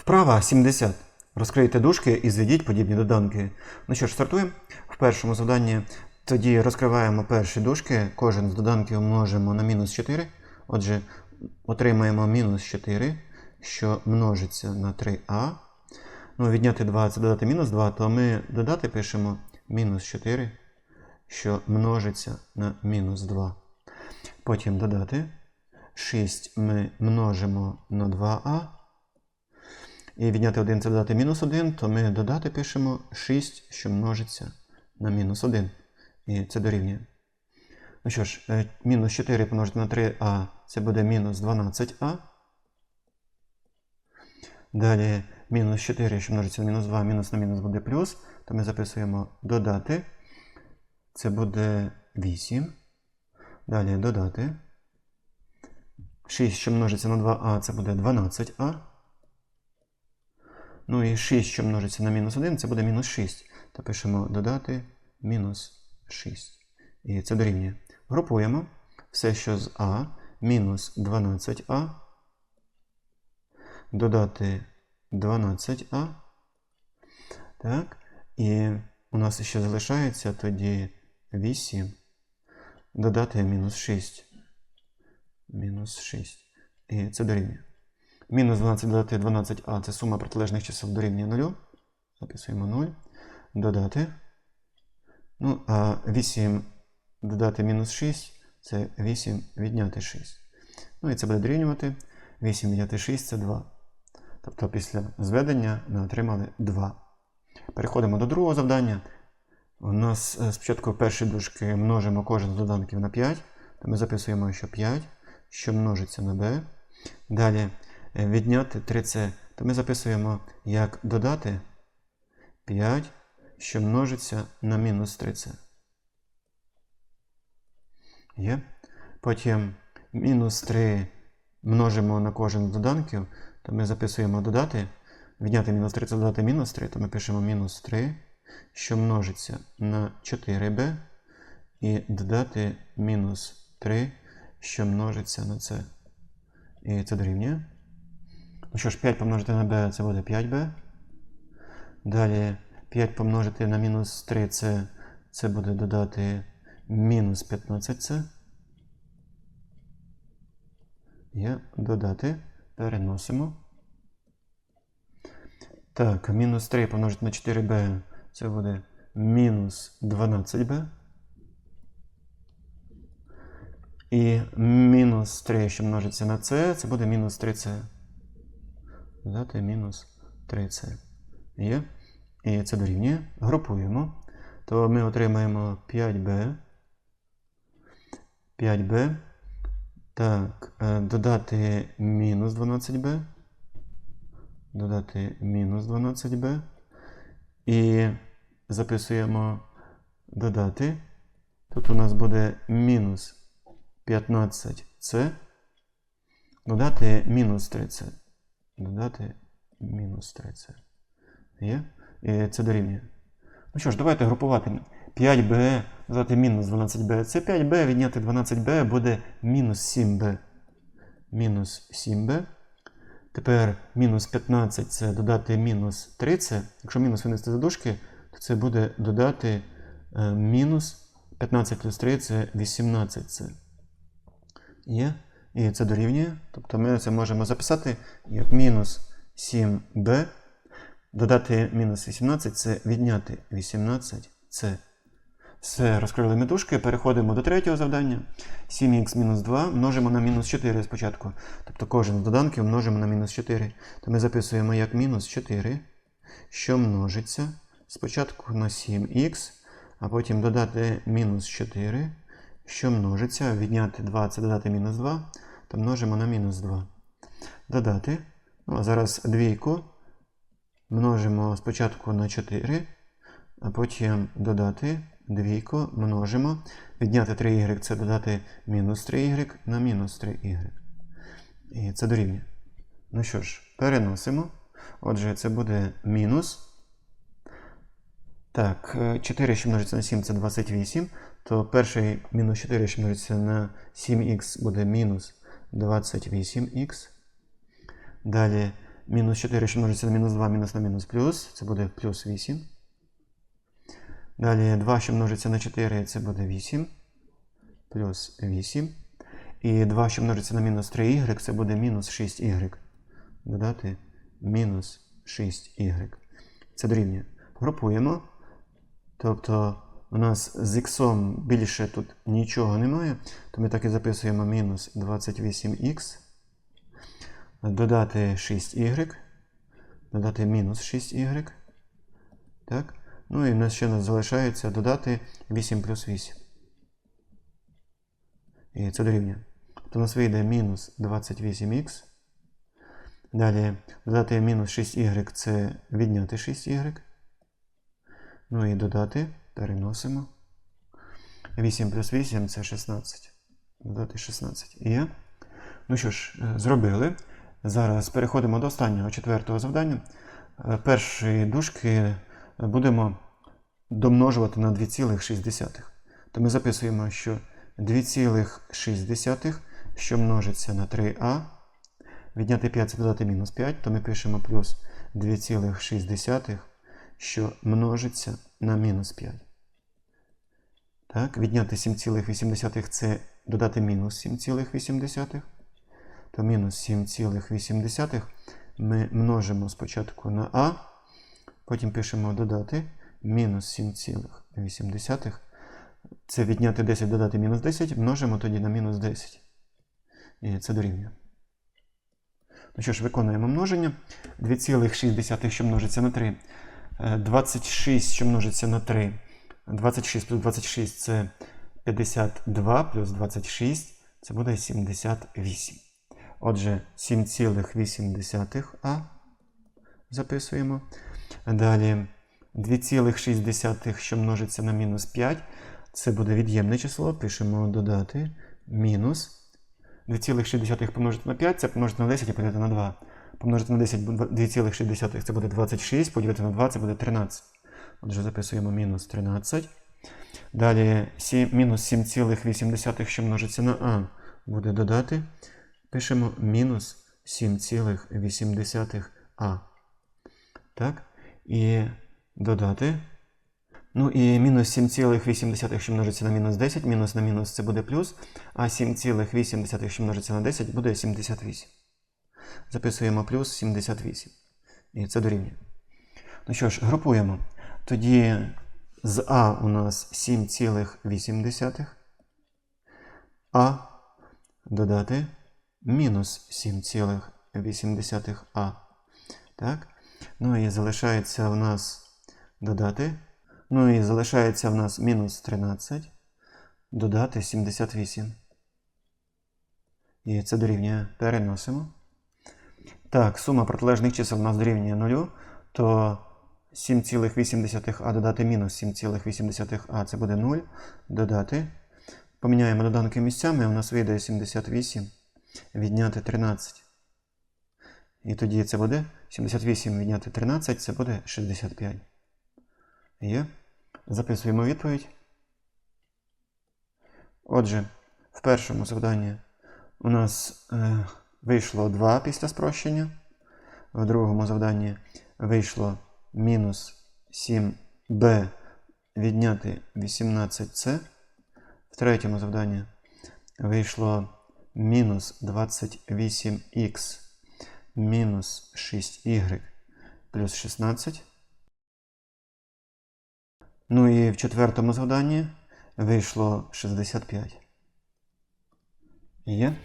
Вправа 70. Розкрийте дужки і зведіть подібні доданки. Ну що ж, стартуємо. В першому завданні тоді розкриваємо перші дужки. Кожен з доданків множимо на мінус 4. Отже, отримаємо мінус 4, що множиться на 3а. Ну, відняти 2 це додати мінус 2, то ми додати пишемо мінус 4, що множиться на мінус 2. Потім додати 6 ми множимо на 2а. І відняти 1 це додати мінус 1, то ми додати пишемо 6, що множиться на мінус 1. І це дорівнює. Ну що ж, е, мінус 4 помножити на 3а це буде мінус 12а. Далі мінус 4, що множиться на мінус 2, мінус на мінус буде плюс. То ми записуємо додати. Це буде 8. Далі додати. 6, що множиться на 2а, це буде 12а. Ну і 6, що множиться на мінус 1, це буде мінус 6. То пишемо додати мінус 6. І це дорівнює. Групуємо все, що з А, мінус 12а. Додати 12а. Так. І у нас ще залишається тоді 8. Додати мінус 6. Мінус 6. І це дорівнює. Мінус 12 додати 12а це сума протилежних чисел дорівнює 0. Записуємо 0. Додати. Ну, а 8 додати мінус 6 це 8 відняти 6. Ну і це буде дорівнювати. 8 відняти 6 це 2. Тобто після зведення ми отримали 2. Переходимо до другого завдання. У нас е, спочатку перші дужки множимо кожен з доданків на 5. То ми записуємо, що 5, що множиться на b. Далі відняти 3c, то ми записуємо як додати 5, що множиться на мінус 3c. Є. Потім мінус 3 множимо на кожен з доданків, то ми записуємо додати. Відняти мінус 3 це додати мінус 3, то ми пишемо мінус 3, що множиться на 4b. І додати мінус 3, що множиться на c. І це дорівнює. Ну що ж, 5 помножити на b це буде 5b. Далі 5 помножити на мінус 3 це, це буде додати мінус 15c. Є додати. Переносимо. Так, мінус 3 помножити на 4b це буде мінус 12b. І мінус 3, що множиться на c, це буде мінус 3c. Додати мінус 3c. Є. І це дорівнює. Групуємо. То ми отримаємо 5b. 5b. Так, е, додати мінус 12b. Додати мінус 12b. І записуємо додати. Тут у нас буде мінус 15c. Додати мінус 3c. Додати мінус 3c. Є? І це дорівнює. Ну що ж, давайте групувати 5b, додати мінус 12b. Це 5b, відняти 12b буде мінус 7b. Мінус 7b. Тепер мінус 15 це додати мінус 30. Якщо мінус винести за дужки, то це буде додати е, мінус 15 плюс 3 це 18c. Є. І це дорівнює. Тобто ми це можемо записати як мінус 7b. Додати мінус 18 це відняти 18c. Все, розкрили метушки. Переходимо до третього завдання. 7х мінус 2 множимо на мінус 4 спочатку. Тобто кожен з доданків множимо на мінус 4. То ми записуємо як мінус 4, що множиться спочатку на 7х, а потім додати мінус 4, що множиться. Відняти 2 це додати мінус 2, то множимо на мінус 2. Додати. Ну, а зараз двійку множимо спочатку на 4, а потім додати двійку множимо. Відняти 3y це додати мінус 3y на мінус 3y. І це дорівнює. Ну що ж, переносимо. Отже, це буде мінус. Так, 4, що множиться на 7, це 28. То перший мінус 4, що множиться на 7х, буде мінус 28х. Далі мінус 4, що множиться на мінус 2, мінус на мінус плюс, це буде плюс 8. Далі 2, що множиться на 4, це буде 8. Плюс 8. І 2, що множиться на мінус 3y, це буде мінус 6y. Додати мінус 6y. Це дорівнює. Групуємо. Тобто у нас з х більше тут нічого немає, то ми так і записуємо мінус 28х. Додати 6y. Додати мінус 6y. Так. Ну і в нас ще нас залишається додати 8 плюс 8. І це дорівнює. То у нас вийде мінус 28х. Далі додати мінус 6y це відняти 6y. Ну і додати, переносимо. 8 плюс 8 це 16. Додати 16. Є. Ну що ж, е, зробили. Зараз переходимо до останнього четвертого завдання. Е, Перші дужки будемо домножувати на 2,6. То ми записуємо, що 2,6, що множиться на 3а. Відняти 5 це додати мінус 5, то ми пишемо плюс 2,6, що множиться на мінус 5. Так, відняти 7,8 це додати мінус 7,8. То мінус 7,8 ми множимо спочатку на а, потім пишемо додати мінус 7,8. Це відняти 10, додати мінус 10, множимо тоді на мінус 10. І це дорівнює. Ну що ж, виконуємо множення. 2,6, що множиться на 3. Е, 26, що множиться на 3. 26 плюс 26 це 52 плюс 26 це буде 78. Отже, 7,8а записуємо. Далі 2,6, що множиться на мінус 5. Це буде від'ємне число. Пишемо додати мінус. 2,6 помножити на 5, це помножити на 10 і поділити на 2. Помножити на 10 2,6 це буде 26, поділити на 2 це буде 13. Отже, записуємо мінус 13. Далі мінус 7,8, що множиться на а, буде додати. Пишемо мінус 7,8а. Так. І додати. Ну і мінус 7,8, що множиться на мінус 10, мінус на мінус це буде плюс, а 7,8, що множиться на 10, буде 78. Записуємо плюс 78. І це дорівнює. Ну що ж, групуємо. Тоді з А у нас 7,8. А додати мінус 7,8а. Так? Ну і залишається в нас додати. Ну і залишається в нас мінус 13. Додати 78. І це дорівнює. Переносимо. Так, сума протилежних чисел у нас дорівнює 0, то 7,8а додати мінус 7,8а це буде 0. Додати. Поміняємо доданки місцями, у нас вийде 78. Відняти 13. І тоді це буде 78 відняти 13, це буде 65. Є. Записуємо відповідь. Отже, в першому завданні у нас е, вийшло 2 після спрощення. В другому завданні вийшло мінус 7b відняти 18c. В третьому завданні вийшло мінус 28х мінус 6y плюс 16. Ну і в четвертому завданні вийшло 65. Є.